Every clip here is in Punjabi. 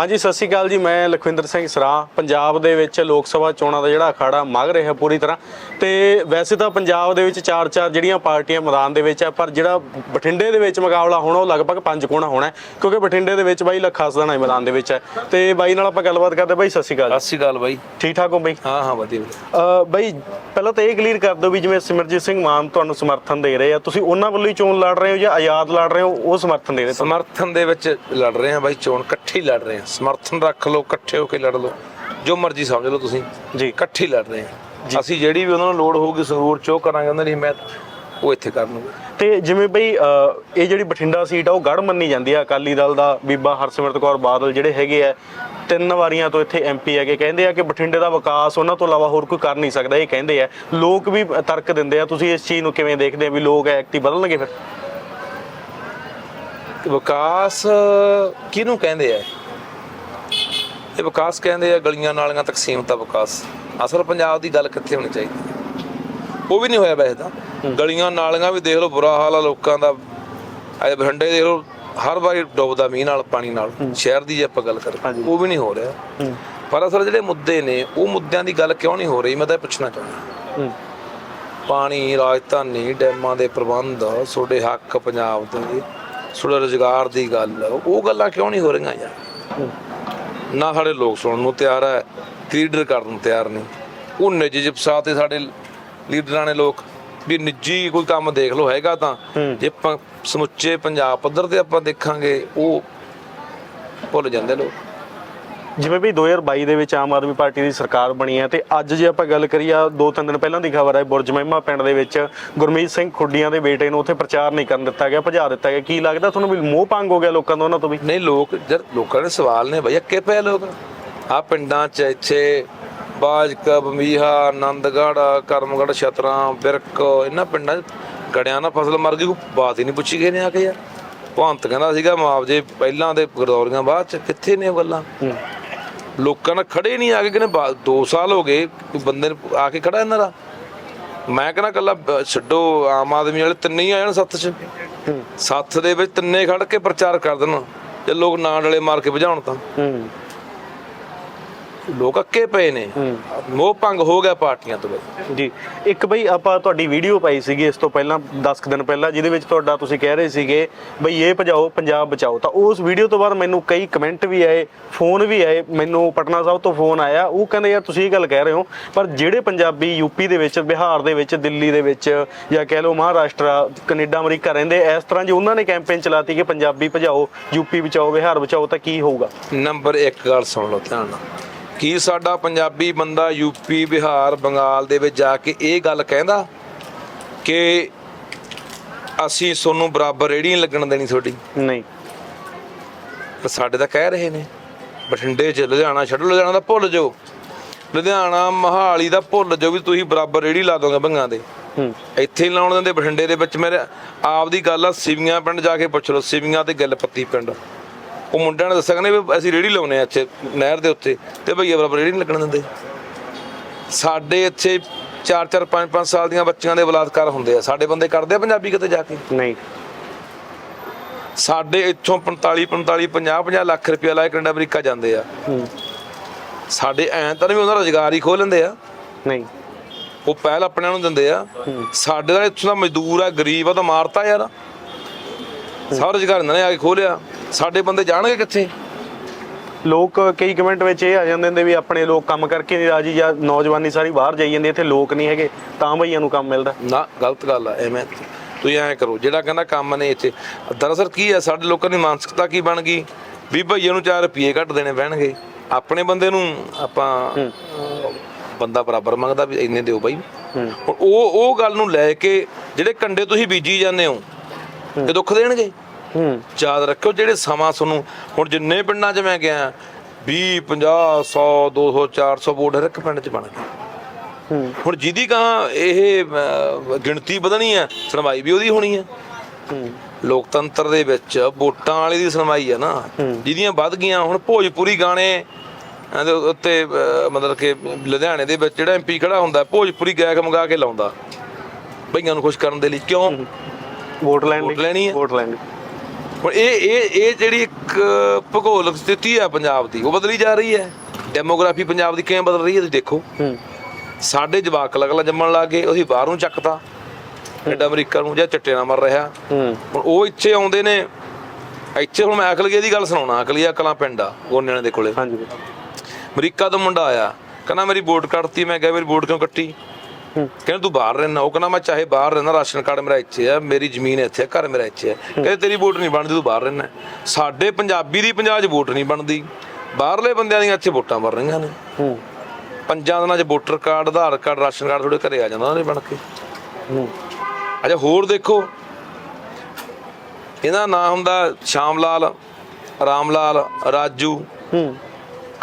ਹਾਂਜੀ ਸਤਿ ਸ਼੍ਰੀ ਅਕਾਲ ਜੀ। ਮੈਂ ਲਖਵਿੰਦਰ ਸਿੰਘ ਸਰਾ। ਪੰਜਾਬ ਦੇ ਵਿੱਚ ਲੋਕ ਸਭਾ ਚੋਣਾਂ ਦਾ ਜਿਹੜਾ ਅਖਾੜਾ ਮਗ ਰਿਹਾ ਪੂਰੀ ਤਰ੍ਹਾਂ। ਤੇ ਵੈਸੇ ਤਾਂ ਪੰਜਾਬ ਦੇ ਵਿੱਚ ਚਾਰ ਚਾਰ ਜਿਹੜੀਆਂ ਪਾਰਟੀਆਂ ਮੈਦਾਨ ਦੇ ਵਿੱਚ ਹੈ ਪਰ ਜਿਹੜਾ ਬਠਿੰਡੇ ਦੇ ਵਿੱਚ ਮੁਕਾਬਲਾ ਹੋਣਾ ਉਹ ਲਗਭਗ ਪੰਜ ਕੋਣਾ ਹੋਣਾ ਕਿਉਂਕਿ ਬਠਿੰਡੇ ਦੇ ਵਿੱਚ ਬਾਈ ਲੱਖਾ ਸਦਾਣਾ ਮੈਦਾਨ ਦੇ ਵਿੱਚ ਹੈ। ਤੇ ਬਾਈ ਨਾਲ ਆਪਾਂ ਗੱਲਬਾਤ ਕਰਦੇ ਬਾਈ ਸਤਿ ਸ਼੍ਰੀ ਅਕਾਲ ਸਤਿ ਸ਼੍ਰੀ ਅਕਾਲ ਬਾਈ। ਠੀਕ ਠਾਕ ਹੋ ਬਾਈ? ਹਾਂ ਹਾਂ ਵਧੀਆ ਬਾਈ ਪਹਿਲਾਂ ਤਾਂ ਇਹ ਕਲੀਅਰ ਕਰ ਦਿਓ ਵੀ ਜਿਵੇਂ ਸਿਮਰਜੀਤ ਸਿੰਘ ਮਾਨ ਤੁਹਾਨੂੰ ਸਮਰਥਨ ਦੇ ਰਹੇ ਆ ਤੁਸੀਂ ਉਹਨਾਂ ਵੱਲੋਂ ਹੀ ਚੋਣ ਲੜ ਰਹੇ ਹੋ ਜਾਂ ਆਜ਼ਾਦ ਲੜ ਰਹੇ ਹੋ? ਉਹ ਸਮਰਥਨ ਦੇ ਰਹੇ? ਸਮਰਥਨ ਦੇ ਵਿੱਚ ਲੜ ਰਹੇ ਹਾਂ ਬਾਈ ਚੋਣ ਇਕੱਠੇ ਲੜ ਰਹੇ ਹਾਂ। ਸਮਰਥਨ ਰੱਖ ਲਓ ਇਕੱਠੇ ਹੋ ਕੇ ਲੜ ਲਓ। ਜੋ ਮਰਜ਼ੀ ਸਮਝ ਲਓ ਤੁਸੀਂ। ਜੀ। ਇਕੱਠੇ ਲੜ ਰਹੇ ਹਾਂ। ਅਸੀਂ ਜਿਹੜੀ ਵੀ ਉਹਨਾਂ ਨੂੰ ਲੋੜ ਹੋਊਗੀ ਸੰਗਰੂਰ ਚੋ ਕਰਾਂਗੇ ਉਹਨਾਂ ਦੀ ਹਿਮਾਇਤ ਉਹ ਇੱਥੇ ਕਰਨਗੇ ਤੇ ਜਿਵੇਂ ਬਈ ਇਹ ਜਿਹੜੀ ਬਠਿੰਡਾ ਸੀਟ ਆ ਉਹ ਗੜ ਮੰਨੀ ਜਾਂਦੀ ਆ। ਅਕਾਲੀ ਦਲ ਦਾ ਬੀਬਾ ਹਰਸਿਮਰਤ ਕੌਰ ਬਾਦਲ ਜਿਹੜੇ ਹੈਗੇ ਆ ਤਿੰਨ ਵਾਰੀਆਂ ਤੋਂ ਇੱਥੇ ਐਮਪੀ ਹੈਗੇ। ਕਹਿੰਦੇ ਆ ਕਿ ਬਠਿੰਡੇ ਦਾ ਵਿਕਾਸ ਉਹਨਾਂ ਤੋਂ ਇਲਾਵਾ ਹੋਰ ਕੋਈ ਕਰ ਨਹੀਂ ਸਕਦਾ ਇਹ ਕਹਿੰਦੇ ਆ। ਲੋਕ ਵੀ ਤਰਕ ਦਿੰਦੇ ਆ। ਤੁਸੀਂ ਇਸ ਚੀਜ਼ ਨੂੰ ਕਿਵੇਂ ਦੇਖਦੇ ਆ ਵੀ ਲੋਕ ਐਕਟਿਵ ਬਦਲਣਗੇ ਫਿਰ? ਵਿਕਾਸ ਕਿਹਨੂੰ ਕਹਿੰਦੇ ਆ? ਇਹ ਵਿਕਾਸ ਕਹਿੰਦੇ ਆ ਗਲੀਆਂ ਨਾਲੀਆਂ ਤੱਕ ਸੀਮਤ ਆ ਵਿਕਾਸ। ਅਸਲ ਪੰਜਾਬ ਦੀ ਗੱਲ ਕਿੱਥੇ ਹੋਣੀ ਚਾਹੀਦੀ? ਉਹ ਵੀ ਨਹੀਂ ਹੋਇਆ ਵੈਸੇ ਤਾਂ। ਗਲੀਆਂ ਨਾਲੀਆਂ ਵੀ ਦੇਖ ਲਓ ਬੁਰਾ ਹਾਲ ਆ ਲੋਕਾਂ ਦਾ। ਅਜੇ ਬਠਿੰਡੇ ਦੇਖ ਲਓ ਹਰ ਵਾਰੀ ਡੁੱਬਦਾ ਮੀਂਹ ਨਾਲ ਪਾਣੀ ਨਾਲ। ਸ਼ਹਿਰ ਦੀ ਜੇ ਆਪਾਂ ਗੱਲ ਕਰੀਏ। ਉਹ ਵੀ ਨਹੀਂ ਹੋ ਰਿਹਾ। ਪਰ ਅਸਲ ਜਿਹੜੇ ਮੁੱਦੇ ਨੇ ਉਹ ਮੁੱਦਿਆਂ ਦੀ ਗੱਲ ਕਿਉਂ ਨਹੀਂ ਹੋ ਰਹੀ? ਮੈਂ ਤਾਂ ਪੁੱਛਣਾ ਚਾਹੁੰਦਾ। ਪਾਣੀ ਰਾਜਧਾਨੀ ਡੈਮਾਂ ਦੇ ਪ੍ਰਬੰਧ ਤੁਹਾਡੇ ਹੱਕ ਪੰਜਾਬ ਦੇ ਤੁਹਾਡੇ ਰੁਜ਼ਗਾਰ ਦੀ ਗੱਲ ਉਹ ਗੱਲਾਂ ਕਿਉਂ ਨਹੀਂ ਹੋ ਰਹੀਆਂ ਯਾਰ? ਨਾ ਸਾਡੇ ਲੋਕ ਸੁਣਨ ਨੂੰ ਤਿਆਰ ਹੈ ਲੀਡਰ ਕਰਨ ਨੂੰ ਤਿਆਰ ਨਹੀਂ। ਉਹ ਨਿੱਜੀ ਜਿਪਸਾ ਤੇ ਸਾਡੇ ਲੀਡਰਾਂ ਨੇ ਲੋਕ ਵੀ ਨਿੱਜੀ ਕੋਈ ਕੰਮ ਦੇਖ ਲਓ ਹੈਗਾ ਤਾਂ। ਜੇ ਆਪਾਂ ਸਮੁੱਚੇ ਪੰਜਾਬ ਪੱਧਰ ਤੇ ਆਪਾਂ ਦੇਖਾਂਗੇ ਉਹ ਭੁੱਲ ਜਾਂਦੇ ਲੋਕ। ਜਿਵੇਂ ਵੀ 2022 ਦੇ ਵਿੱਚ ਆਮ ਆਦਮੀ ਪਾਰਟੀ ਦੀ ਸਰਕਾਰ ਬਣੀ ਹੈ ਤੇ ਅੱਜ ਜੇ ਆਪਾਂ ਗੱਲ ਕਰੀਏ ਦੋ ਤਿੰਨ ਦਿਨ ਪਹਿਲਾਂ ਦੀ ਖਬਰ ਹੈ ਬੁਰਜ ਮਹਿਮਾ ਪਿੰਡ ਦੇ ਵਿੱਚ ਗੁਰਮੀਤ ਸਿੰਘ ਖੁੱਡੀਆਂ ਦੇ ਬੇਟੇ ਨੂੰ ਉੱਥੇ ਪ੍ਰਚਾਰ ਨਹੀਂ ਕਰਨ ਦਿੱਤਾ ਗਿਆ ਭਜਾ ਦਿੱਤਾ ਗਿਆ। ਕੀ ਲੱਗਦਾ ਤੁਹਾਨੂੰ ਵੀ ਮੋਹ ਭੰਗ ਹੋ ਗਿਆ ਲੋਕਾਂ ਦਾ ਉਹਨਾਂ ਤੋਂ ਵੀ? ਨਹੀਂ ਲੋਕ ਜਦ ਲੋਕਾਂ ਦੇ ਸਵਾਲ ਨੇ ਬਈ ਅੱਕੇ ਪਏ ਲੋਕ। ਆ ਪਿੰਡਾਂ 'ਚ ਇੱਥੇ ਬਾਜਕ ਬੰਬੀਹਾ ਆਨੰਦਗੜ੍ਹ ਕਰਮਗੜ੍ਹ ਛਤਰਾ ਬਿਰਕ ਇਹਨਾਂ ਪਿੰਡਾਂ 'ਚ ਗੜਿਆਂ ਨਾਲ ਫਸਲ ਮਰ ਗਈ ਕੋਈ ਬਾਤ ਹੀ ਨਹੀਂ ਪੁੱਛੀ ਗਏ ਨੇ ਆ ਕੇ ਯਾਰ। ਭੰਤ ਕਹਿੰਦਾ ਸੀਗਾ ਮੁਆਵਜ਼ੇ ਪਹਿਲਾਂ ਦੇ ਗਰਦੌਰੀਆਂ ਬਾਅਦ 'ਚ ਕਿੱਥੇ ਨੇ ਉਹ ਗੱਲਾਂ? ਲੋਕਾਂ ਨਾਲ ਖੜੇ ਨਹੀਂ ਆ ਕੇ ਕਹਿੰਦੇ 2 ਸਾਲ ਹੋ ਗਏ ਕੋਈ ਬੰਦੇ ਨੂੰ ਆ ਕੇ ਖੜਾ ਇਹਨਾਂ ਦਾ। ਮੈਂ ਕਹਿੰਦਾ ਕੱਲਾ ਛੱਡੋ ਆਮ ਆਦਮੀ ਵਾਲੇ ਤਿੰਨੇ ਹੀ ਆ ਜਾਣ ਸੱਤ 'ਚ। ਸੱਥ ਦੇ ਵਿੱਚ ਤਿੰਨੇ ਖੜ ਕੇ ਪ੍ਰਚਾਰ ਕਰ ਦੇਣ। ਜੇ ਲੋਕ ਨਾਂ ਡਲੇ ਮਾਰ ਕੇ ਭਜਾਉਣ ਤਾਂ। ਹੂੰ। ਲੋਕ ਅੱਕੇ ਪਏ ਨੇ। ਮੋਹ ਭੰਗ ਹੋ ਗਿਆ ਪਾਰਟੀਆਂ ਤੋਂ ਬਈ। ਜੀ ਇੱਕ ਬਈ ਆਪਾਂ ਤੁਹਾਡੀ ਵੀਡੀਓ ਪਾਈ ਸੀਗੀ ਇਸ ਤੋਂ ਪਹਿਲਾਂ 10 ਕੁ ਦਿਨ ਪਹਿਲਾਂ ਜਿਹਦੇ ਵਿੱਚ ਤੁਹਾਡਾ ਤੁਸੀਂ ਕਹਿ ਰਹੇ ਸੀਗੇ ਬਈ ਇਹ ਭਜਾਓ ਪੰਜਾਬ ਬਚਾਓ। ਤਾਂ ਉਸ ਵੀਡੀਓ ਤੋਂ ਬਾਅਦ ਮੈਨੂੰ ਕਈ ਕਮੈਂਟ ਵੀ ਆਏ ਫੋਨ ਵੀ ਆਏ ਮੈਨੂੰ ਪਟਨਾ ਸਾਹਿਬ ਤੋਂ ਫੋਨ ਆਇਆ। ਉਹ ਕਹਿੰਦੇ ਯਾਰ ਤੁਸੀਂ ਇਹ ਗੱਲ ਕਹਿ ਰਹੇ ਹੋ ਪਰ ਜਿਹੜੇ ਪੰਜਾਬੀ ਯੂਪੀ ਦੇ ਵਿੱਚ ਬਿਹਾਰ ਦੇ ਵਿੱਚ ਦਿੱਲੀ ਦੇ ਵਿੱਚ ਜਾਂ ਕਹਿ ਲਓ ਮਹਾਰਾਸ਼ਟਰ ਕੈਨੇਡਾ ਅਮਰੀਕਾ ਰਹਿੰਦੇ ਇਸ ਤਰ੍ਹਾਂ ਜੇ ਉਹਨਾਂ ਨੇ ਕੈਂਪੇਨ ਚਲਾਤੀ ਕਿ ਪੰਜਾਬੀ ਭਜਾਓ ਯੂਪੀ ਬਚਾਓ ਬਿਹਾਰ ਬਚਾਓ ਤਾਂ ਕੀ ਹੋਊਗਾ? ਨੰਬਰ 1 ਗੱਲ ਸੁਣ ਲਓ ਧਿਆਨ ਨਾਲ। ਕੀ ਸਾਡਾ ਪੰਜਾਬੀ ਬੰਦਾ ਯੂਪੀ ਬਿਹਾਰ ਬੰਗਾਲ ਦੇ ਵਿੱਚ ਜਾ ਕੇ ਇਹ ਗੱਲ ਕਹਿੰਦਾ ਕਿ ਅਸੀਂ ਤੁਹਾਨੂੰ ਬਰਾਬਰ ਰੇੜੀ ਨਹੀਂ ਲੱਗਣ ਦੇਣੀ ਤੁਹਾਡੀ? ਨਹੀਂ। ਪਰ ਸਾਡੇ ਤਾਂ ਕਹਿ ਰਹੇ ਨੇ ਬਠਿੰਡੇ 'ਚ ਲੁਧਿਆਣਾ ਛੱਡ ਲੁਧਿਆਣਾ ਦਾ ਭੁੱਲ ਜਾਓ। ਲੁਧਿਆਣਾ ਮਹਾਲੀ ਦਾ ਭੁੱਲ ਜਾਓ ਵੀ ਤੁਸੀਂ ਬਰਾਬਰ ਰੇੜੀ ਲਾ ਦੋਗੇ ਬੰਗਾਂ ਦੇ। ਹੂੰ। ਇੱਥੇ ਹੀ ਲਾਉਣ ਦਿੰਦੇ ਬਠਿੰਡੇ ਦੇ ਵਿੱਚ ਮੇਰੇ ਆਪ ਦੀ ਗੱਲ ਆ ਸਿਵੀਆਂ ਪਿੰਡ ਜਾ ਕੇ ਪੁੱਛ ਲਓ ਸਿਵੀਆਂ ਤੇ ਗਿੱਲਪੱਤੀ ਪਿੰਡ। ਉਹ ਮੁੰਡਿਆਂ ਨੇ ਦੱਸਿਆ ਕਹਿੰਦੇ ਵੀ ਅਸੀਂ ਰੇੜੀ ਲਾਉਨੇ ਆ ਇੱਥੇ ਨਹਿਰ ਦੇ ਉੱਤੇ। ਤੇ ਭਈਆ ਬਰਾਬਰ ਰੇੜੀ ਨਹੀਂ ਲੱਗਣ ਦਿੰਦੇ। ਸਾਡੇ ਇੱਥੇ 4-4 5-5 ਸਾਲ ਦੀਆਂ ਬੱਚੀਆਂ ਦੇ ਬਲਾਤਕਾਰ ਹੁੰਦੇ ਆ। ਸਾਡੇ ਬੰਦੇ ਕਰਦੇ ਆ ਪੰਜਾਬੀ ਕਿਤੇ ਜਾ ਕੇ? ਨਹੀਂ। ਸਾਡੇ ਇੱਥੋਂ 45 45 50 50 ਲੱਖ ਰੁਪਇਆ ਲਾਏ ਕੈਨੇਡਾ ਅਮਰੀਕਾ ਜਾਂਦੇ ਆ। ਸਾਡੇ ਐਂ ਤਾਂ ਨਹੀਂ ਵੀ ਉਹਨਾਂ ਦਾ ਰੁਜ਼ਗਾਰ ਹੀ ਖੋਹ ਲੈਂਦੇ ਆ। ਨਹੀਂ। ਉਹ ਪਹਿਲ ਆਪਣਿਆਂ ਨੂੰ ਦਿੰਦੇ ਆ। ਸਾਡੇ ਦਾ ਇੱਥੋਂ ਦਾ ਮਜ਼ਦੂਰ ਆ ਗਰੀਬ ਆ ਤਾਂ ਮਾਰਤਾ ਯਾਰ। ਸਾਰਾ ਰੁਜ਼ਗਾਰ ਇਹਨਾਂ ਨੇ ਆ ਕੇ ਖੋਲਿਆ ਸਾਡੇ ਬੰਦੇ ਜਾਣਗੇ ਕਿੱਥੇ? ਲੋਕ ਕਈ ਕਮੈਂਟ ਵਿੱਚ ਇਹ ਆ ਜਾਂਦੇ ਨੇ ਵੀ ਆਪਣੇ ਲੋਕ ਕੰਮ ਕਰਕੇ ਨਹੀਂ ਰਾਜੀ ਜਾਂ ਨੌਜਵਾਨੀ ਸਾਰੀ ਬਾਹਰ ਜਾਈ ਜਾਂਦੀ ਇੱਥੇ ਲੋਕ ਨਹੀਂ ਹੈਗੇ ਤਾਂ ਭਈਆਂ ਨੂੰ ਕੰਮ ਮਿਲਦਾ। ਨਾ ਗਲਤ ਗੱਲ ਆ ਐਵੇਂ ਤੁਸੀਂ ਐਂ ਕਰੋ ਜਿਹੜਾ ਕਹਿੰਦਾ ਕੰਮ ਨੇ ਇੱਥੇ ਦਰਅਸਲ ਕੀ ਹੈ ਸਾਡੇ ਲੋਕਾਂ ਦੀ ਮਾਨਸਿਕਤਾ ਕੀ ਬਣ ਗਈ? ਵੀ ਭਈਏ ਨੂੰ 4 ਰੁਪਏ ਘੱਟ ਦੇਣੇ ਪੈਣਗੇ ਆਪਣੇ ਬੰਦੇ ਨੂੰ ਆਪਾਂ ਬੰਦਾ ਬਰਾਬਰ ਮੰਗਦਾ ਵੀ ਇੰਨੇ ਦਿਓ ਬਾਈ। ਹੁਣ ਉਹ ਉਹ ਗੱਲ ਨੂੰ ਲੈ ਕੇ ਜਿਹੜੇ ਕੰਡੇ ਤੁਸੀਂ ਬੀਜੀ ਜਾਂਦੇ ਹੋ ਇਹ ਦੁੱਖ ਦੇਣਗੇ? ਯਾਦ ਰੱਖਿਓ ਜਿਹੜੇ ਸਮਾਂ ਤੁਹਾਨੂੰ ਹੁਣ ਜਿੰਨੇ ਪਿੰਡਾਂ 'ਚ ਮੈਂ ਗਿਆ 20 50 100 200 400 ਵੋਟ ਹਰ ਇੱਕ ਪਿੰਡ 'ਚ ਬਣ ਗਏ। ਹੂੰ। ਹੁਣ ਜਿਹਦੀ ਕਹਾ ਇਹ ਗਿਣਤੀ ਵਧਣੀ ਹੈ ਸੁਣਵਾਈ ਵੀ ਉਹਦੀ ਹੋਣੀ ਹੈ। ਲੋਕਤੰਤਰ ਦੇ ਵਿੱਚ ਵੋਟਾਂ ਵਾਲੀ ਦੀ ਸੁਣਵਾਈ ਹੈ ਨਾ। ਜਿਹਦੀਆਂ ਵੱਧ ਗਈਆਂ ਹੁਣ ਭੋਜਪੁਰੀ ਗਾਣੇ ਇਹਦੇ ਉੱਤੇ ਮਤਲਬ ਕਿ ਲੁਧਿਆਣੇ ਦੇ ਵਿੱਚ ਜਿਹੜਾ ਐਮਪੀ ਖੜਾ ਹੁੰਦਾ ਭੋਜਪੁਰੀ ਗਾਇਕ ਮੰਗਾ ਕੇ ਲਾਉਂਦਾ। ਬਈਆਂ ਨੂੰ ਖੁਸ਼ ਕਰਨ ਦੇ ਲਈ ਕਿਉਂ? ਵੋਟ ਲੈਣ ਲਈ। ਵੋਟ ਲੈਣੀ ਹੈ। ਵੋਟ ਲੈਣ ਹੁਣ ਇਹ ਇਹ ਇਹ ਜਿਹੜੀ ਇੱਕ ਭੂਗੋਲਿਕ ਸਥਿਤੀ ਹੈ ਪੰਜਾਬ ਦੀ ਉਹ ਬਦਲੀ ਜਾ ਰਹੀ ਹੈ। ਡੈਮੋਗ੍ਰਾਫੀ ਪੰਜਾਬ ਦੀ ਕਿਵੇਂ ਬਦਲ ਰਹੀ ਹੈ ਤੁਸੀਂ ਦੇਖੋ। ਹੂੰ। ਸਾਡੇ ਜਵਾਕ ਅਲੱਗ-ਅਲੱਗ ਜੰਮਣ ਲੱਗ ਗਏ ਅਸੀਂ ਬਾਹਰੋਂ ਚੱਕਤਾ ਐਡਾ ਅਮਰੀਕਾ ਨੂੰ ਜਾਂ ਚੱਟੇ ਨਾਲ ਮਰ ਰਿਹਾ। ਹੂੰ। ਹੁਣ ਉਹ ਇੱਥੇ ਆਉਂਦੇ ਨੇ ਇੱਥੇ ਹੁਣ ਮੈਂ ਅਕਲਗੇ ਦੀ ਗੱਲ ਸੁਣਾਉਣਾ ਅਕਲੀਆ ਕਲਾਂ ਪਿੰਡ ਆ ਗੋਨਿਆਣੇ ਦੇ ਕੋਲੇ। ਹਾਂਜੀ। ਅਮਰੀਕਾ ਤੋਂ ਮੁੰਡਾ ਆਇਆ ਕਹਿੰਦਾ ਮੇਰੀ ਵੋਟ ਕੱਟਤੀ ਮੈਂ ਕਿਹਾ ਮੇਰੀ ਵੋਟ ਕਿਉਂ ਕੱਟੀ? ਕਹਿੰਦਾ ਤੂੰ ਬਾਹਰ ਰਹਿਣਾ ਉਹ ਕਹਿੰਦਾ ਮੈਂ ਚਾਹੇ ਬਾਹਰ ਰਹਿਣਾ ਰਾਸ਼ਨ ਕਾਰਡ ਮੇਰਾ ਇੱਥੇ ਆ ਮੇਰੀ ਜ਼ਮੀਨ ਇੱਥੇ ਆ ਘਰ ਮੇਰਾ ਇੱਥੇ ਆ। ਕਹਿੰਦੇ ਤੇਰੀ ਵੋਟ ਨਹੀਂ ਬਣਦੀ ਤੂੰ ਬਾਹਰ ਰਹਿਣਾ। ਸਾਡੇ ਪੰਜਾਬੀ ਦੀ ਪੰਜਾਬ 'ਚ ਵੋਟ ਨਹੀਂ ਬਣਦੀ। ਬਾਹਰਲੇ ਬੰਦਿਆਂ ਦੀਆਂ ਇੱਥੇ ਵੋਟਾਂ ਬਣ ਰਹੀਆਂ ਨੇ। ਪੰਜਾਂ ਦਿਨਾਂ 'ਚ voter card Aadhaar card ration card ਤੁਹਾਡੇ ਘਰੇ ਆ ਜਾਂਦਾ ਉਹਨਾਂ ਬਣ ਕੇ। ਅੱਛਾ ਹੋਰ ਦੇਖੋ। ਇਹਦਾ ਨਾਮ ਹੁੰਦਾ ਸ਼ਾਮ ਲਾਲ ਰਾਮ ਲਾਲ ਰਾਜੂ। ਹੂੰ।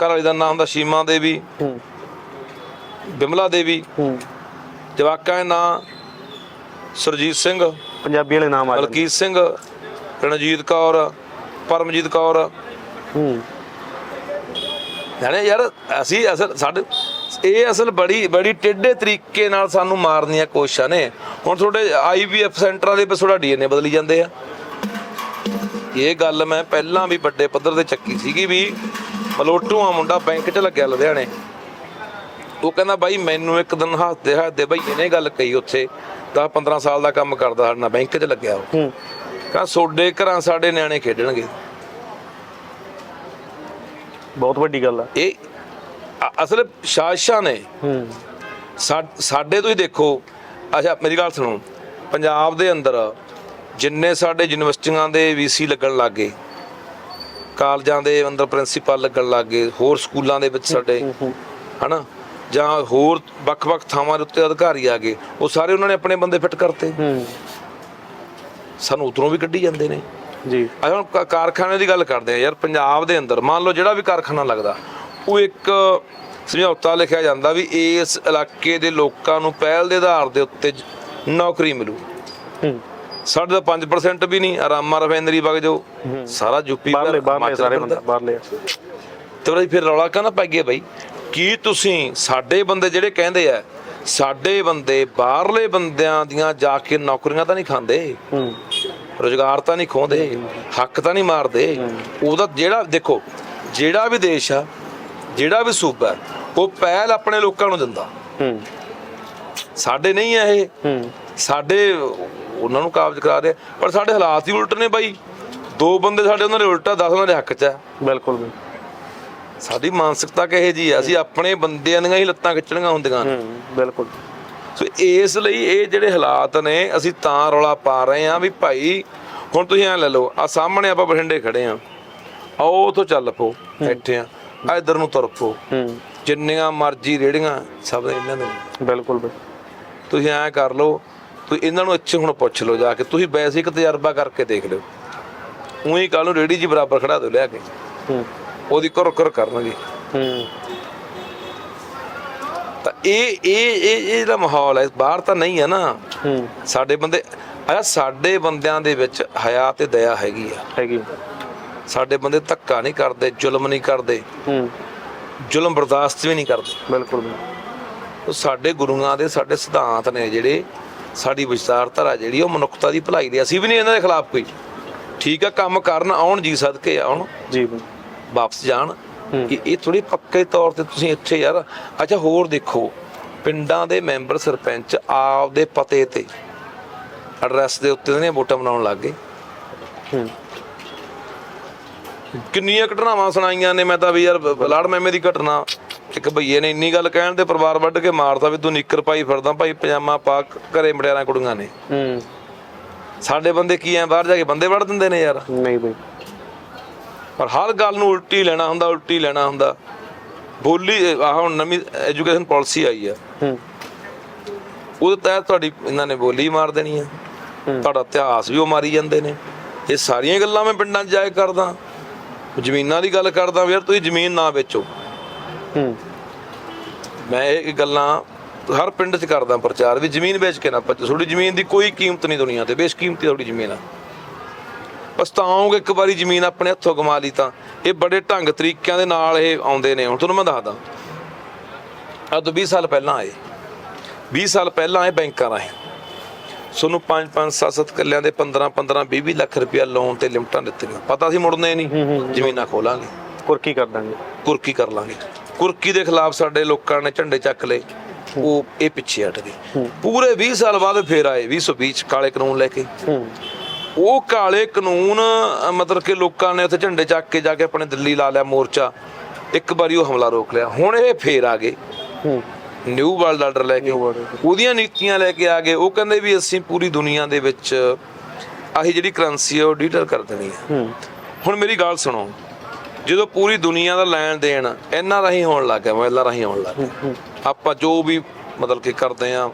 ਘਰ ਵਾਲੀ ਦਾ ਨਾਮ ਹੁੰਦਾ ਸ਼ੀਮਾ ਦੇਵੀ। ਹੂੰ। ਬਿਮਲਾ ਦੇਵੀ। ਹੂੰ। ਜਵਾਕਾਂ ਦੇ ਨਾਂ ਸੁਰਜੀਤ ਸਿੰਘ ਪੰਜਾਬੀ ਵਾਲੇ ਨਾਮ ਆ ਜਾਂਦੇ। ਮਲਕੀਤ ਸਿੰਘ ਰਣਜੀਤ ਕੌਰ ਪਰਮਜੀਤ ਕੌਰ। ਹੂੰ। ਜਾਨੇ ਯਾਰ ਅਸੀਂ ਅਸਲ ਸਾਡੇ ਇਹ ਅਸਲ ਬੜੀ ਬੜੀ ਟੇਢੇ ਤਰੀਕੇ ਨਾਲ ਸਾਨੂੰ ਮਾਰਨ ਦੀਆਂ ਕੋਸ਼ਿਸ਼ਾਂ ਨੇ। ਹੁਣ ਤੁਹਾਡੇ ਆਈਵੀਐਫ ਸੈਂਟਰਾਂ ਦੇ ਵਿੱਚ ਥੋੜਾ ਡੀਐਨਏ ਬਦਲੀ ਜਾਂਦੇ ਆ। ਇਹ ਗੱਲ ਮੈਂ ਪਹਿਲਾਂ ਵੀ ਵੱਡੇ ਪੱਧਰ ਤੇ ਚੱਕੀ ਸੀਗੀ ਵੀ ਮਲੋਟੂਆ ਮੁੰਡਾ ਬੈਂਕ 'ਚ ਲੱਗਿਆ ਲੁਧਿਆਣੇ। ਉਹ ਕਹਿੰਦਾ ਬਾਈ ਮੈਨੂੰ ਇੱਕ ਦਿਨ ਹੱਸਦੇ ਹੱਸਦੇ ਬਈ ਇਹਨੇ ਗੱਲ ਕਹੀ ਉੱਥੇ 10 15 ਸਾਲ ਦਾ ਕੰਮ ਕਰਦਾ ਸਾਡੇ ਨਾਲ ਬੈਂਕ 'ਚ ਲੱਗਿਆ ਉਹ। ਹੂੰ। ਕਹਿੰਦਾ ਸੋਡੇ ਘਰਾਂ ਸਾਡੇ ਨਿਆਣੇ ਖੇਡਣਗੇ। ਬਹੁਤ ਵੱਡੀ ਗੱਲ ਆ। ਇਹ ਅਸਲ ਸਾਜ਼ਿਸ਼ਾਂ ਨੇ। ਸਾਡੇ ਤੋਂ ਹੀ ਦੇਖੋ ਅੱਛਾ ਮੇਰੀ ਗੱਲ ਸੁਣੋ ਪੰਜਾਬ ਦੇ ਅੰਦਰ ਜਿੰਨੇ ਸਾਡੇ ਯੂਨੀਵਰਸਿਟੀਆਂ ਦੇ ਵੀਸੀ ਲੱਗਣ ਲੱਗੇ ਕਾਲਜਾਂ ਦੇ ਅੰਦਰ ਪ੍ਰਿੰਸੀਪਲ ਲੱਗਣ ਲੱਗੇ ਹੋਰ ਸਕੂਲਾਂ ਦੇ ਵਿੱਚ ਸਾਡੇ ਹਨਾ? ਜਾਂ ਹੋਰ ਵੱਖ-ਵੱਖ ਥਾਵਾਂ ਦੇ ਉੱਤੇ ਅਧਿਕਾਰੀ ਆ ਗਏ ਉਹ ਸਾਰੇ ਉਹਨਾਂ ਨੇ ਆਪਣੇ ਬੰਦੇ ਫਿੱਟ ਕਰਤੇ। ਹੂੰ। ਸਾਨੂੰ ਉਧਰੋਂ ਵੀ ਕੱਢੀ ਜਾਂਦੇ ਨੇ। ਜੀ। ਅਸੀਂ ਹੁਣ ਕਾ- ਕਾਰਖਾਨੇ ਦੀ ਗੱਲ ਕਰਦੇ ਆ ਯਾਰ ਪੰਜਾਬ ਦੇ ਅੰਦਰ ਮੰਨ ਲਓ ਜਿਹੜਾ ਵੀ ਕਾਰਖਾਨਾ ਲੱਗਦਾ ਉਹ ਇੱਕ ਸਮਝੌਤਾ ਲਿਖਿਆ ਜਾਂਦਾ ਵੀ ਇਸ ਇਲਾਕੇ ਦੇ ਲੋਕਾਂ ਨੂੰ ਪਹਿਲ ਦੇ ਆਧਾਰ ਦੇ ਉੱਤੇ ਜ- ਨੌਕਰੀ ਮਿਲੂ। ਹੂੰ। ਸਾਡੇ ਤਾਂ 5% ਵੀ ਨਹੀਂ ਆਰਾਮਾ ਰਫੈਂਦਰੀ ਵਗ ਜਾਓ। ਸਾਰਾ ਯੂਪੀ ਬਾਹਰਲੇ ਬਾਹਰਲੇ ਸਾਰੇ। ਬੰਦੇ। ਬਾਹਰਲੇ। ਤੇ ਉਹਦਾ ਫਿਰ ਰੌਲਾ ਕਹਿੰਦਾ ਪੈ ਗਿਆ ਬਈ? ਕੀ ਤੁਸੀਂ ਸਾਡੇ ਬੰਦੇ ਜਿਹੜੇ ਕਹਿੰਦੇ ਆ ਸਾਡੇ ਬੰਦੇ ਬਾਹਰਲੇ ਬੰਦਿਆਂ ਦੀਆਂ ਜਾ ਕੇ ਨੌਕਰੀਆਂ ਤਾਂ ਨਹੀਂ ਖਾਂਦੇ? ਹੂੰ। ਰੋਜ਼ਗਾਰ ਤਾਂ ਨਹੀਂ ਖੋਹਦੇ ਹੱਕ ਤਾਂ ਨਹੀਂ ਮਾਰਦੇ। ਉਹਦਾ ਜਿਹੜਾ ਦੇਖੋ ਜਿਹੜਾ ਵੀ ਦੇਸ਼ ਆ ਜਿਹੜਾ ਵੀ ਸੂਬਾ ਉਹ ਪਹਿਲ ਆਪਣੇ ਲੋਕਾਂ ਨੂੰ ਦਿੰਦਾ। ਹੂੰ। ਸਾਡੇ ਨਹੀਂ ਆ ਇਹ। ਹੂੰ। ਸਾਡੇ ਉਹਨਾਂ ਨੂੰ ਕਾਬਜ ਕਰਾ ਰਹੇ ਪਰ ਸਾਡੇ ਹਾਲਾਤ ਹੀ ਉਲਟ ਨੇ ਬਾਈ। ਦੋ ਬੰਦੇ ਸਾਡੇ ਉਹਨਾਂ ਦੇ ਉਲਟਾ 10 ਉਹਨਾਂ ਦੇ ਹੱਕ 'ਚ ਆ। ਬਿਲਕੁਲ ਬਈ ਸਾਡੀ ਮਾਨਸਿਕਤਾ ਕਿਹੇ ਜੀ ਆ? ਅਸੀਂ ਆਪਣੇ ਬੰਦਿਆਂ ਦੀਆਂ ਹੀ ਲੱਤਾਂ ਖਿੱਚਣੀਆਂ ਹੁੰਦੀਆਂ ਨੇ। ਹੂੰ ਬਿਲਕੁਲ। ਸੋ ਇਸ ਲਈ ਇਹ ਜਿਹੜੇ ਹਾਲਾਤ ਨੇ ਅਸੀਂ ਤਾਂ ਰੌਲਾ ਪਾ ਰਹੇ ਹਾਂ ਵੀ ਭਾਈ ਹੁਣ ਤੁਸੀਂ ਐ ਲੈ ਲਓ ਆ ਸਾਹਮਣੇ ਆਪਾਂ ਬਠਿੰਡੇ ਖੜੇ ਆ ਆਓ ਉਥੋਂ ਚੱਲ ਪੋ ਬੈਠੇ ਆ ਆ ਇਧਰ ਨੂੰ ਤੁਰ ਪੋ ਹੂੰ। ਜਿੰਨੀਆਂ ਮਰਜ਼ੀ ਰੇੜੀਆਂ ਸਭ ਇਹਨਾਂ ਦੇ। ਨੇ। ਬਿਲਕੁਲ। ਬਈ ਤੁਸੀਂ ਐ ਕਰ ਲਓ ਤੁਸੀਂ ਇਹਨਾਂ ਨੂੰ ਇੱਥੇ ਹੁਣ ਪੁੱਛ ਲਓ ਜਾ ਕੇ। ਤੁਸੀਂ ਬੇਸਿਕ ਤਜਰਬਾ ਕਰਕੇ ਦੇਖ ਲਿਓ। ਉਹੀ ਕੱਲ ਨੂੰ ਰੇੜੀ ਜੀ ਬਰਾਬਰ ਖੜਾ ਦਿਓ ਲਿਆ ਕੇ। ਹੂੰ। ਉਹਦੀ ਕਰ ਕਰ ਕਰਨਗੇ। ਹੂੰ। ਤਾਂ ਇਹ ਇਹ ਇਹ ਇਹ ਜਿਹੜਾ ਮਾਹੌਲ ਹੈ ਬਾਹਰ ਤਾਂ ਨਹੀਂ ਹੈ ਨਾ। ਹੂੰ। ਸਾਡੇ ਬੰਦੇ ਆ ਸਾਡੇ ਬੰਦਿਆਂ ਦੇ ਵਿੱਚ ਹਯਾ ਤੇ ਦਇਆ ਹੈਗੀ ਆ। ਹੈਗੀ। ਸਾਡੇ ਬੰਦੇ ਧੱਕਾ ਨਹੀਂ ਕਰਦੇ ਜ਼ੁਲਮ ਨਹੀਂ ਕਰਦੇ। ਹੂੰ। ਜ਼ੁਲਮ ਬਰਦਾਸ਼ਤ ਵੀ ਨਹੀਂ ਕਰਦੇ। ਬਿਲਕੁਲ ਉਹ ਸਾਡੇ ਗੁਰੂਆਂ ਦੇ ਸਾਡੇ ਸਿਧਾਂਤ ਨੇ ਜਿਹੜੇ ਸਾਡੀ ਵਿਚਾਰਧਾਰਾ ਜਿਹੜੀ ਉਹ ਮਨੁੱਖਤਾ ਦੀ ਭਲਾਈ ਦੀ। ਅਸੀਂ ਵੀ ਨਹੀਂ ਇਹਨਾਂ ਦੇ ਖਿਲਾਫ ਕੋਈ। ਠੀਕ ਆ ਕੰਮ ਕਰਨ ਆਉਣ ਜੀ ਸਦਕੇ ਆਉਣ। ਜੀ ਵਾਪਸ ਜਾਣ ਕਿ ਇਹ ਥੋੜੀ ਪੱਕੇ ਤੌਰ ਤੇ ਤੁਸੀਂ ਇੱਥੇ ਯਾਰ ਅੱਛਾ ਹੋਰ ਦੇਖੋ ਪਿੰਡਾਂ ਦੇ ਮੈਂਬਰ ਸਰਪੰਚ ਆਪਦੇ ਪਤੇ ਤੇ ਐਡਰੈਸ ਦੇ ਉੱਤੇ ਨੇ ਵੋਟਾਂ ਬਣਾਉਣ ਲੱਗ ਗਏ। ਕਿੰਨੀਆਂ ਘਟਨਾਵਾਂ ਸੁਣਾਈਆਂ ਨੇ ਮੈਂ ਤਾਂ ਵੀ ਯਾਰ ਬਲਾੜ ਮੈਮੇ ਦੀ ਘਟਨਾ ਇੱਕ ਭਈਏ ਨੇ ਇੰਨੀ ਗੱਲ ਕਹਿਣ ਤੇ ਪਰਿਵਾਰ ਵੱਢ ਕੇ ਮਾਰਦਾ ਵੀ ਤੂੰ ਨਿੱਕਰ ਪਾਈ ਫਿਰਦਾ ਭਾਈ ਪਜਾਮਾ ਪਾ ਘਰੇ ਮੜਿਆਰਾਂ ਕੁੜੀਆਂ ਨੇ। ਹੂੰ। ਸਾਡੇ ਬੰਦੇ ਕੀ ਐ ਬਾਹਰ ਜਾ ਕੇ ਬੰਦੇ ਵੜ ਦਿੰਦੇ ਨੇ ਯਾਰ। ਨਹੀਂ ਬਈ। ਪਰ ਹਰ ਗੱਲ ਨੂੰ ਉਲਟੀ ਲੈਣਾ ਹੁੰਦਾ ਉਲਟੀ ਲੈਣਾ ਹੁੰਦਾ। ਬੋਲੀ ਆਹ ਹੁਣ ਨਵੀਂ ਐਜੂਕੇਸ਼ਨ ਪਾਲਿਸੀ ਆਈ ਆ। ਹੂੰ। ਉਹਦੇ ਤਹਿਤ ਤੁਹਾਡੀ ਇਹਨਾਂ ਨੇ ਬੋਲੀ ਮਾਰ ਦੇਣੀ ਆ। ਤੁਹਾਡਾ ਇਤਿਹਾਸ ਵੀ ਉਹ ਮਾਰੀ ਜਾਂਦੇ ਨੇ। ਇਹ ਸਾਰੀਆਂ ਗੱਲਾਂ ਮੈਂ ਪਿੰਡਾਂ 'ਚ ਜਾ ਕੇ ਕਰਦਾ। ਜ਼ਮੀਨਾਂ ਦੀ ਗੱਲ ਕਰਦਾ ਯਾਰ ਤੁਸੀਂ ਜ਼ਮੀਨ ਨਾ ਵੇਚੋ। ਹੂੰ। ਮੈਂ ਇਹ ਗੱਲਾਂ ਹਰ ਪਿੰਡ 'ਚ ਕਰਦਾ ਪ੍ਰਚਾਰ ਵੀ ਜ਼ਮੀਨ ਵੇਚ ਕੇ ਨਾ ਭੱਜੋ ਤੁਹਾਡੀ ਜ਼ਮੀਨ ਦੀ ਕੋਈ ਕੀਮਤ ਨਹੀਂ ਦੁਨੀਆ ਤੇ ਬੇਸ਼ਕੀਮਤੀ ਤੁਹਾਡੀ ਜ਼ਮੀਨ ਆ। ਪਛਤਾਓਗੇ ਇੱਕ ਵਾਰੀ ਜ਼ਮੀਨ ਆਪਣੇ ਹੱਥੋਂ ਕਮਾ ਲਈ ਤਾਂ। ਇਹ ਬੜੇ ਢੰਗ ਤਰੀਕਿਆਂ ਦੇ ਨਾਲ ਇਹ ਆਉਂਦੇ ਨੇ। ਹੁਣ ਤੁਹਾਨੂੰ ਮੈਂ ਦੱਸਦਾ। ਅੱਜ ਤੋਂ 20 ਸਾਲ ਪਹਿਲਾਂ ਆਏ। 20 ਸਾਲ ਪਹਿਲਾਂ ਆਏ ਬੈਂਕਾਂ ਰਾਹੀਂ। ਤੁਹਾਨੂੰ 5 5 7 7 ਕਿੱਲਿਆਂ ਦੇ 15 15 20 20 ਲੱਖ ਰੁਪਇਆ ਲੋਨ ਤੇ ਲਿਮਟਾਂ ਦਿੱਤੀਆਂ। ਪਤਾ ਸੀ ਮੁੜਨੇ ਨਹੀਂ। ਜ਼ਮੀਨਾਂ ਖੋਲਾਂਗੇ। ਕੁਰਕੀ ਕਰ ਦਾਂਗੇ। ਕੁਰਕੀ ਕਰ ਲਾਂਗੇ। ਕੁਰਕੀ ਦੇ ਖਿਲਾਫ ਸਾਡੇ ਲੋਕਾਂ ਨੇ ਝੰਡੇ ਚੱਕ ਲਏ। ਉਹ ਇਹ ਪਿੱਛੇ ਹਟ ਗਏ। ਪੂਰੇ 20 ਸਾਲ ਬਾਅਦ ਫੇਰ ਆਏ। 2020 ਚ ਕਾਲੇ ਕਾਨੂੰਨ ਲੈ ਕੇ। ਉਹ ਕਾਲੇ ਕਾਨੂੰਨ ਮਤਲਬ ਕਿ ਲੋਕਾਂ ਨੇ ਉੱਥੇ ਝੰਡੇ ਚੱਕ ਕੇ ਜਾ ਕੇ ਆਪਣੇ ਦਿੱਲੀ ਲਾ ਲਿਆ ਮੋਰਚਾ। ਇੱਕ ਵਾਰੀ ਉਹ ਹਮਲਾ ਰੋਕ ਲਿਆ। ਹੁਣ ਇਹ ਫੇਰ ਆ ਗਏ। ਹੂੰ। ਨਿਊ ਵਰਲਡ ਆਰਡਰ ਲੈ ਕੇ। ਉਹਦੀਆਂ ਨੀਤੀਆਂ ਲੈ ਕੇ ਆ ਗਏ। ਉਹ ਕਹਿੰਦੇ ਵੀ ਅਸੀਂ ਪੂਰੀ ਦੁਨੀਆ ਦੇ ਵਿੱਚ ਆਹੀ ਜਿਹੜੀ ਕਰੰਸੀ ਹੈ ਉਹ ਡਿਜੀਟਲ ਕਰ ਦੇਣੀ ਹੈ। ਹੁਣ ਮੇਰੀ ਗੱਲ ਸੁਣੋ। ਜਦੋਂ ਪੂਰੀ ਦੁਨੀਆ ਦਾ ਲੈਣ ਦੇਣ ਇਹਨਾਂ ਰਾਹੀਂ ਹੋਣ ਲੱਗ ਗਿਆ ਮੋਬਾਈਲਾਂ ਰਾਹੀਂ ਹੋਣ ਲੱਗ ਆਪਾਂ ਜੋ ਵੀ ਮਤਲਬ ਕਿ ਕਰਦੇ ਆ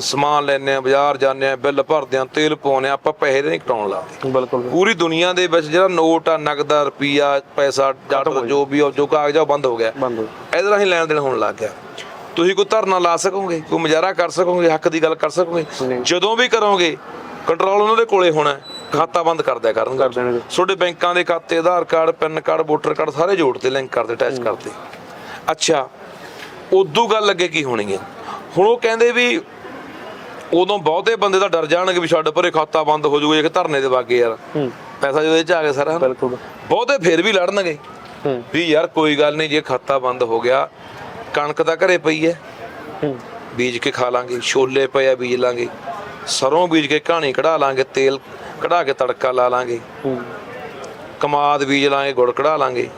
ਸਮਾਨ ਲੈਨੇ ਆ ਬਾਜ਼ਾਰ ਜਾਂਦੇ ਆ ਬਿੱਲ ਭਰਦੇ ਆ ਤੇਲ ਪਾਉਂਦੇ ਆ ਆਪਾਂ ਪੈਸੇ ਨਹੀਂ ਕਟਾਉਣ ਲੱਗਦੇ। ਬਿਲਕੁਲ ਪੂਰੀ ਦੁਨੀਆ ਦੇ ਵਿੱਚ ਜਿਹੜਾ ਨੋਟ ਆ ਨਗਦ ਆ ਰੁਪਈਆ ਪੈਸਾ ਡਾਲਰ ਜੋ ਵੀ ਆ, ਜੋ ਕਾਗਜ਼ ਆ ਬੰਦ ਹੋ ਗਿਆ। ਬੰਦ ਹੋ ਇਹਦੇ ਰਾਹੀਂ ਲੈਣ ਦੇਣ ਹੋਣ ਲੱਗ ਗਿਆ। ਤੁਸੀਂ ਕੋਈ ਧਰਨਾ ਲਾ ਸਕੋਗੇ ਕੋਈ ਮੁਜ਼ਾਹਰਾ ਕਰ ਸਕੋਗੇ ਹੱਕ ਦੀ ਗੱਲ ਕਰ ਸਕੋਗੇ। ਜਦੋਂ ਵੀ ਕਰੋਗੇ ਕੰਟਰੋਲ ਉਹਨਾਂ ਦੇ ਕੋਲੇ ਹੋਣਾ। ਖਾਤਾ ਬੰਦ ਕਰ ਦਿਆ ਕਰ ਕਰਨਗੇ ਦੇਣਗੇ। ਤੁਹਾਡੇ ਬੈਂਕਾਂ ਦੇ ਖਾਤੇ Aadhaar card PAN card voter card ਸਾਰੇ ਜੋੜਤੇ ਲਿੰਕ ਕਰਦੇ ਅਟੈਚ ਕਰਦੇ ਅੱਛਾ ਉਦੋਂ ਗੱਲ ਅੱਗੇ ਕੀ ਹੋਣੀ ਹੈ? ਹੁਣ ਉਹ ਕਹਿੰਦੇ ਵੀ ਉਦੋਂ ਬਹੁਤੇ ਬੰਦੇ ਤਾਂ ਡਰ ਜਾਣਗੇ ਵੀ ਸਾਡੇ ਭਰੇ ਖਾਤਾ ਬੰਦ ਹੋ ਜਾਊਗਾ ਜੇ ਧਰਨੇ ਦੇ ਵਾਗੇ ਯਾਰ। ਹੂੰ। ਪੈਸਾ ਜਦੋਂ ਇਹ ਚ ਆ ਗਿਆ ਸਾਰਾ। ਬਿਲਕੁਲ। ਬਹੁਤੇ ਫੇਰ ਵੀ ਲੜਨਗੇ। ਹੂੰ। ਵੀ ਯਾਰ ਕੋਈ ਗੱਲ ਨਹੀਂ ਜੇ ਖਾਤਾ ਬੰਦ ਹੋ ਗਿਆ ਕਣਕ ਤਾਂ ਘਰੇ ਪਈ ਹੈ ਹੂੰ। ਬੀਜ ਕੇ ਖਾ ਲਾਂਗੇ ਛੋਲੇ ਪਏ ਆ ਬੀਜ ਲਾਂਗੇ ਸਰੋਂ ਬੀਜ ਕੇ ਕਹਾਣੀ ਕਢਾ ਲਾਂਗੇ ਤੇਲ ਕਢਾ ਕੇ ਤੜਕਾ ਲਾ ਲਾਂਗੇ। ਹੂੰ। ਕਮਾਦ ਬੀਜ ਲਾਂਗੇ ਗੁੜ ਕਢਾ ਲਾਂਗੇ।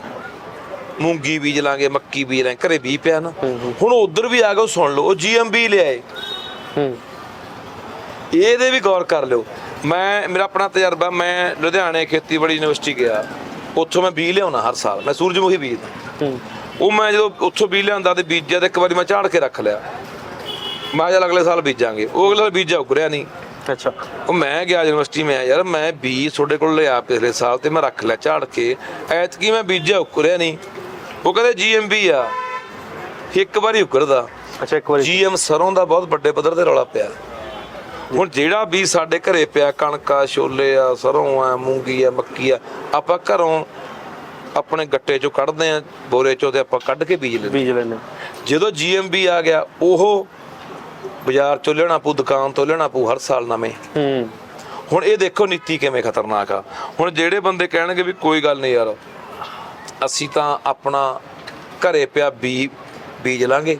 ਮੂੰਗੀ ਬੀਜ ਲਾਂਗੇ ਮੱਕੀ ਬੀਜ ਲਾਂਗੇ ਘਰੇ ਬੀ ਪਿਆ ਨਾ। ਹੁਣ ਉਧਰ ਵੀ ਆ ਉਹ ਸੁਣ ਲਓ ਉਹ ਜੀਐਮਬੀ ਲਿਆਏ। ਹੂੰ। ਇਹਦੇ ਵੀ ਗੌਰ ਕਰ ਲਿਓ। ਮੈਂ ਮੇਰਾ ਆਪਣਾ ਤਜਰਬਾ ਮੈਂ ਲੁਧਿਆਣੇ ਖੇਤੀਬਾੜੀ ਯੂਨੀਵਰਸਿਟੀ ਗਿਆ। ਉੱਥੋਂ ਮੈਂ ਬੀ ਲਿਆਉਣਾ ਹਰ ਸਾਲ। ਮੈਂ ਸੂਰਜਮੁਖੀ ਬੀਜਦਾ ਹੂੰ। ਉਹ ਮੈਂ ਜਦੋਂ ਉੱਥੋਂ ਬੀਜ ਲਿਆਂਦਾ ਤੇ ਬੀਜਿਆ ਤੇ ਇੱਕ ਵਾਰੀ ਮੈਂ ਝਾੜ ਕੇ ਰੱਖ ਲਿਆ। ਮੈਂ ਚੱਲ ਅਗਲੇ ਸਾਲ ਬੀਜਾਂਗੇ। ਉਹ ਅਗਲੇ ਸਾਲ ਬੀਜਿਆ ਉਗਰਿਆ ਨਹੀਂ। ਅੱਛਾ। ਉਹ ਮੈਂ ਗਿਆ ਯੂਨੀਵਰਸਿਟੀ ਮੈਂ ਯਾਰ ਮੈਂ ਬੀਜ ਤੁਹਾਡੇ ਕੋਲ ਲਿਆ ਪਿਛਲੇ ਸਾਲ ਤੇ ਮੈਂ ਰੱਖ ਲਿਆ ਝਾੜ ਕੇ। ਐਤਕੀ ਮੈਂ ਬੀਜਿਆ ਉਗਰਿਆ ਨਹੀਂ। ਉਹ ਕਹਿੰਦੇ ਜੀਐਮਬੀ ਆ। ਇੱਕ ਵਾਰੀ ਉਗਰਦਾ। ਅੱਛਾ ਇੱਕ ਵਾਰੀ। ਜੀਐਮ ਸਰੋਂ ਦਾ ਬਹੁਤ ਵੱਡੇ ਪੱਧਰ ਤੇ ਰੌਲਾ ਪਿਆ। ਹੁਣ ਜਿਹੜਾ ਵੀ ਸਾਡੇ ਘਰੇ ਪਿਆ ਕਣਕਾ ਛੋਲੇ ਆ ਸਰੋਂ ਆ ਮੂੰਗੀ ਆ ਮੱਕੀ ਆ ਆਪਾਂ ਘਰੋਂ ਆਪਣੇ ਗੱਟੇ ਚੋਂ ਕੱਢਦੇ ਆ ਬੋਰੇ ਚੋਂ ਤੇ ਆਪਾਂ ਕੱਢ ਕੇ ਬੀਜ ਲੈਂਦੇ ਬੀਜ ਲੈਣੇ ਜਦੋਂ ਜੀਐਮਬੀ ਆ ਗਿਆ ਉਹ ਬਾਜ਼ਾਰ ਚੋਂ ਲੈਣਾ ਪਊ ਦੁਕਾਨ ਤੋਂ ਲੈਣਾ ਪਊ ਹਰ ਸਾਲ ਨਵੇਂ। ਹੂੰ। ਹੁਣ ਇਹ ਦੇਖੋ ਨੀਤੀ ਕਿਵੇਂ ਖਤਰਨਾਕ ਆ। ਹੁਣ ਜਿਹੜੇ ਬੰਦੇ ਕਹਿਣਗੇ ਵੀ ਕੋਈ ਗੱਲ ਨਹੀਂ ਯਾਰ ਅਸੀਂ ਤਾਂ ਆਪਣਾ ਘਰੇ ਪਿਆ ਬੀ ਬੀਜ ਲਾਂਗੇ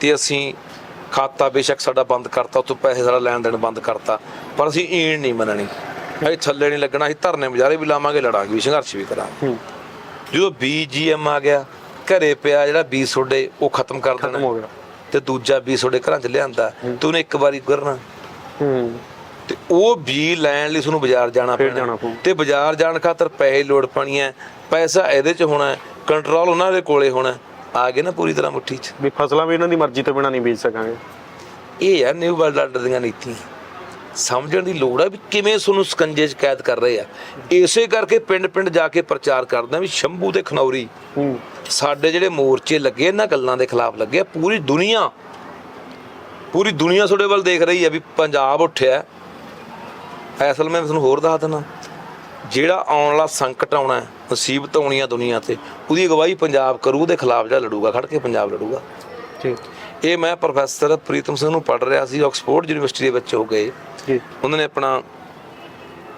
ਤੇ ਅਸੀਂ ਖਾਤਾ ਬੇਸ਼ੱਕ ਸਾਡਾ ਬੰਦ ਕਰਤਾ ਉਤੋਂ ਪੈਸੇ ਸਾਡਾ ਲੈਣ ਦੇਣ ਬੰਦ ਕਰਤਾ ਪਰ ਅਸੀਂ ਈਣ ਨਹੀਂ ਮੰਨਣੀ। ਅਸੀਂ ਥੱਲੇ ਨਹੀਂ ਲੱਗਣਾ ਅਸੀਂ ਧਰਨੇ ਮੁਜ਼ਾਹਰੇ ਵੀ ਲਾਵਾਂਗੇ ਲੜਾਂਗੇ ਵੀ ਸੰਘਰਸ਼ ਵੀ ਕਰਾਂਗੇ। ਜਦੋਂ ਬੀਜੀਐਮ ਆ ਗਿਆ ਘਰੇ ਪਿਆ ਜਿਹੜਾ ਬੀਜ ਤੁਹਾਡੇ ਉਹ ਖਤਮ ਕਰ ਦੇਣਾ। ਹੋ ਗਿਆ। ਤੇ ਦੂਜਾ ਬੀਜ ਤੁਹਾਡੇ ਘਰਾਂ 'ਚ ਲਿਆਂਦਾ ਤੇ ਉਹਨੇ ਇੱਕ ਵਾਰੀ ਕਰਨਾ ਹੂੰ। ਤੇ ਉਹ ਬੀ ਲੈਣ ਲਈ ਤੁਹਾਨੂੰ ਬਾਜ਼ਾਰ ਜਾਣਾ ਪੈਣਾ। ਤੇ ਬਾਜ਼ਾਰ ਜਾਣ ਖਾਤਰ ਪੈਸੇ ਲੋੜ ਪਣੀ ਹੈ ਪੈਸਾ ਇਹਦੇ 'ਚ ਹੋਣਾ ਕੰਟਰੋਲ ਉਹਨਾਂ ਦੇ ਕੋਲੇ ਹੋਣਾ। ਆ ਗਏ ਨਾ ਪੂਰੀ ਤਰ੍ਹਾਂ ਮੁੱਠੀ 'ਚ। ਵੀ ਫਸਲਾਂ ਵੀ ਇਹਨਾਂ ਦੀ ਮਰਜ਼ੀ ਤੋਂ ਬਿਨਾ ਨਹੀਂ ਬੀਜ ਸਕਾਂਗੇ। ਇਹ ਆ ਨਿਊ ਵਰਲਡ ਆਰਡਰ ਦੀਆਂ ਨੀਤੀਆਂ। ਸਮਝਣ ਦੀ ਲੋੜ ਹੈ ਵੀ ਕਿਵੇਂ ਤੁਹਾਨੂੰ ਸਕੰਜੇ 'ਚ ਕੈਦ ਕਰ ਰਹੇ ਆ। ਇਸੇ ਕਰਕੇ ਪਿੰਡ-ਪਿੰਡ ਜਾ ਕੇ ਪ੍ਰਚਾਰ ਕਰਦਾ ਵੀ ਸ਼ੰਭੂ ਤੇ ਖਨੌਰੀ ਸਾਡੇ ਜਿਹੜੇ ਮੋਰਚੇ ਲੱਗੇ ਇਹਨਾਂ ਗੱਲਾਂ ਦੇ ਖਿਲਾਫ ਲੱਗੇ ਆ, ਪੂਰੀ ਦੁਨੀਆ ਪੂਰੀ ਦੁਨੀਆ ਤੁਹਾਡੇ ਵੱਲ ਦੇਖ ਰਹੀ ਹੈ ਵੀ ਪੰਜਾਬ ਉੱਠਿਆ। ਅਸਲ ਮੈਂ ਤੁਹਾਨੂੰ ਹੋਰ ਦੱਸ ਦਿੰਦਾ। ਜਿਹੜਾ ਆਉਣ ਵਾਲਾ ਸੰਕਟ ਆਉਣਾ ਹੈ, ਮੁਸੀਬਤ ਆਉਣੀ ਆ ਦੁਨੀਆ ਤੇ ਉਹਦੀ ਅਗਵਾਈ ਪੰਜਾਬ ਕਰੂ ਉਹਦੇ ਖਿਲਾਫ ਜਿਹੜਾ ਲੜੂਗਾ ਖੜ ਕੇ ਪੰਜਾਬ ਲੜੂਗਾ। ਇਹ ਮੈਂ ਪ੍ਰੋਫੈਸਰ ਪ੍ਰੀਤਮ ਸਿੰਘ ਨੂੰ ਪੜ੍ਹ ਰਿਹਾ ਸੀ ਆਕਸਫੋਰਡ ਯੂਨੀਵਰਸਿਟੀ ਦੇ ਵਿੱਚ ਹੋ ਗਏ ਜੀ। ਉਹਨਾਂ ਨੇ ਆਪਣਾ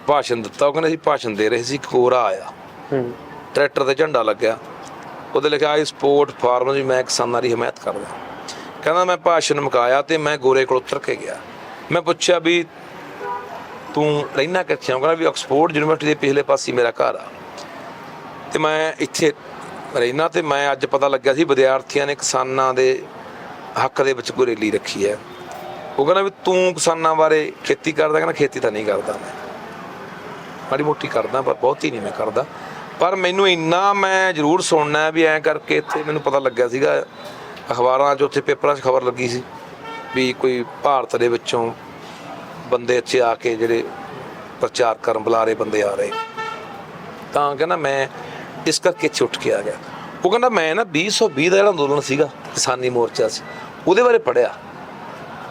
ਭਾਸ਼ਣ ਦਿੱਤਾ ਉਹ ਕਹਿੰਦੇ ਸੀ ਭਾਸ਼ਣ ਦੇ ਰਹੇ ਸੀ ਕੋਰਾ ਆਇਆ। ਹੂੰ। ਟਰੈਕਟਰ ਤੇ ਝੰਡਾ ਲੱਗਿਆ। ਉਹਦੇ ਲਿਖਿਆ ਆਈ ਸਪੋਰਟ ਫਾਰਮਰਸ ਵੀ ਮੈਂ ਕਿਸਾਨਾਂ ਦੀ ਹਮਾਇਤ ਕਰਦਾ ਕਹਿੰਦਾ ਮੈਂ ਭਾਸ਼ਣ ਮੁਕਾਇਆ ਤੇ ਮੈਂ ਗੋਰੇ ਕੋਲ ਉਤਰ ਕੇ ਗਿਆ। ਮੈਂ ਪੁੱਛਿਆ ਵੀ ਤੂੰ ਰਹਿਣਾ ਕਿੱਥੇ? ਆ ਉਹ ਕਹਿੰਦਾ ਵੀ ਆਕਸਫੋਰਡ ਯੂਨੀਵਰਸਿਟੀ ਦੇ ਪਿਛਲੇ ਪਾਸੇ ਮੇਰਾ ਘਰ ਆ। ਤੇ ਮੈਂ ਇੱਥੇ ਰਹਿਣਾ ਤੇ ਮੈਂ ਅੱਜ ਪਤਾ ਲੱਗਿਆ ਸੀ ਵਿਦਿਆਰਥੀਆਂ ਨੇ ਕਿਸਾਨਾਂ ਦੇ ਹੱਕ ਦੇ ਵਿੱਚ ਕੋਈ ਰੈਲੀ ਰੱਖੀ ਹੈ। ਉਹ ਕਹਿੰਦਾ ਵੀ ਤੂੰ ਕਿਸਾਨਾਂ ਬਾਰੇ ਖੇਤੀ ਕਰਦਾ? ਕਹਿੰਦਾ ਖੇਤੀ ਤਾਂ ਨਹੀਂ ਕਰਦਾ ਮੈਂ। ਮਾੜੀ ਮੋਟੀ ਕਰਦਾ ਪਰ ਬਹੁਤੀ ਨਹੀਂ ਮੈਂ ਕਰਦਾ। ਪਰ ਮੈਨੂੰ ਇੰਨਾ ਮੈਂ ਜ਼ਰੂਰ ਸੁਣਨਾ ਵੀ ਐਂ ਕਰਕੇ ਇੱਥੇ ਮੈਨੂੰ ਪਤਾ ਲੱਗਿਆ ਸੀਗਾ। ਅਖਬਾਰਾਂ 'ਚ ਉੱਥੇ ਪੇਪਰਾਂ 'ਚ ਖਬਰ ਲੱਗੀ ਸੀ ਵੀ ਕੋਈ ਭਾਰਤ ਦੇ ਵਿੱਚੋਂ ਬੰਦੇ ਇੱਥੇ ਆ ਕੇ ਜਿਹੜੇ ਪ੍ਰਚਾਰ ਕਰਨ ਬੁਲਾਰੇ ਬੰਦੇ ਆ ਰਹੇ। ਤਾਂ ਕਹਿੰਦਾ ਮੈਂ ਇਸ ਕਰਕੇ ਉੱਠ ਕੇ ਆ ਗਿਆ। ਉਹ ਕਹਿੰਦਾ ਮੈਂ ਨਾ 2020 ਦਾ ਜਿਹੜਾ ਅੰਦੋਲਨ ਸੀਗਾ ਕਿਸਾਨੀ ਮੋਰਚਾ ਸੀ ਉਹਦੇ ਬਾਰੇ ਪੜਿਆ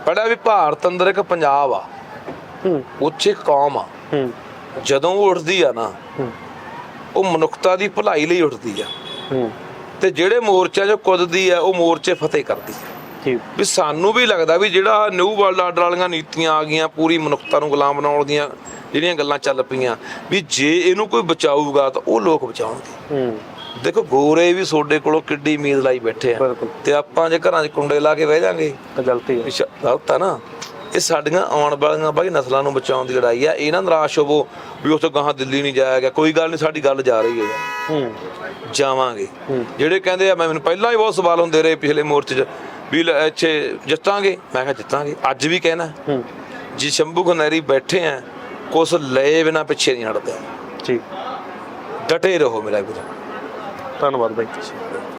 ਪੜਿਆ ਵੀ ਭਾਰਤ ਅੰਦਰ ਇੱਕ ਪੰਜਾਬ ਆ। ਇੱਕ ਕੌਮ ਆ। ਹੂੰ। ਜਦੋਂ ਉਹ ਉੱਠਦੀ ਆ ਨਾ ਉਹ ਮਨੁੱਖਤਾ ਦੀ ਭਲਾਈ ਲਈ ਉੱਠਦੀ ਆ। ਤੇ ਜਿਹੜੇ ਮੋਰਚਿਆਂ 'ਚੋਂ ਕੁੱਦਦੀ ਆ ਉਹ ਮੋਰਚੇ ਫਤਿਹ ਕਰਦੀ ਆ। ਵੀ ਸਾਨੂੰ ਵੀ ਲੱਗਦਾ ਵੀ ਜਿਹੜਾ ਨਿਊ ਵਰਲਡ ਆਰਡਰ ਵਾਲੀਆਂ ਨੀਤੀਆਂ ਆ ਗਈਆਂ ਪੂਰੀ ਮਨੁੱਖਤਾ ਨੂੰ ਗੁਲਾਮ ਬਣਾਉਣ ਦੀਆਂ ਜਿਹੜੀਆਂ ਗੱਲਾਂ ਚੱਲ ਪਈਆਂ ਵੀ ਜੇ ਇਹਨੂੰ ਕੋਈ ਬਚਾਊਗਾ ਤਾਂ ਉਹ ਲੋਕ ਬਚਾਉਣਗੇ। ਹੂੰ। ਦੇਖੋ ਗੋਰੇ ਵੀ ਤੁਹਾਡੇ ਕੋਲੋਂ ਕਿੱਡੀ ਉਮੀਦ ਲਾਈ ਬੈਠੇ ਆ। ਤੇ ਆਪਾਂ ਜੇ ਘਰਾਂ 'ਚ ਕੁੰਡੇ ਲਾ ਕੇ ਬਹਿ ਜਾਾਂਗੇ। ਤਾਂ ਗਲਤੀ ਹੈ। ਗਲਤ ਆ ਨਾ। ਇਹ ਸਾਡੀਆਂ ਆਉਣ ਵਾਲੀਆਂ ਬਾਈ ਨਸਲਾਂ ਨੂੰ ਬਚਾਉਣ ਦੀ ਲੜਾਈ ਆ। ਇਹ ਨਾ ਨਿਰਾਸ਼ ਹੋਵੋ ਵੀ ਉੱਥੇ ਗਾਹਾਂ ਦਿੱਲੀ ਨਹੀਂ ਜਾਇਆ ਗਿਆ। ਕੋਈ ਗੱਲ ਨਹੀਂ ਸਾਡੀ ਗੱਲ ਜਾ ਰਹੀ ਹੈ। ਜਾਵਾਂਗੇ। ਜਿਹੜੇ ਕਹਿੰਦੇ ਆ ਮੈਂ ਮੈਨੂੰ ਪਹਿਲਾਂ ਹੀ ਬਹੁਤ ਸਵਾਲ ਹੁੰਦੇ ਰਹੇ ਪਿਛਲੇ ਮੋਰਚੇ 'ਚ। ਵੀ ਲੈ ਇੱਥੇ ਜਿੱਤਾਂਗੇ? ਮੈਂ ਕਿਹਾ ਜਿੱਤਾਂਗੇ। ਅੱਜ ਵੀ ਕਹਿਣਾ ਜੀ ਸ਼ੰਭੂ ਖਨੈਰੀ ਬੈਠੇ ਆ ਕੁਛ ਲਏ ਬਿਨਾ ਪਿੱਛੇ ਨਹੀਂ ਹਟਦੇ। ਠੀਕ ਡਟੇ ਰਹੋ ਮੇਰਾ ਵੀਰ। ਧੰਨਵਾਦ ਬਾਈ।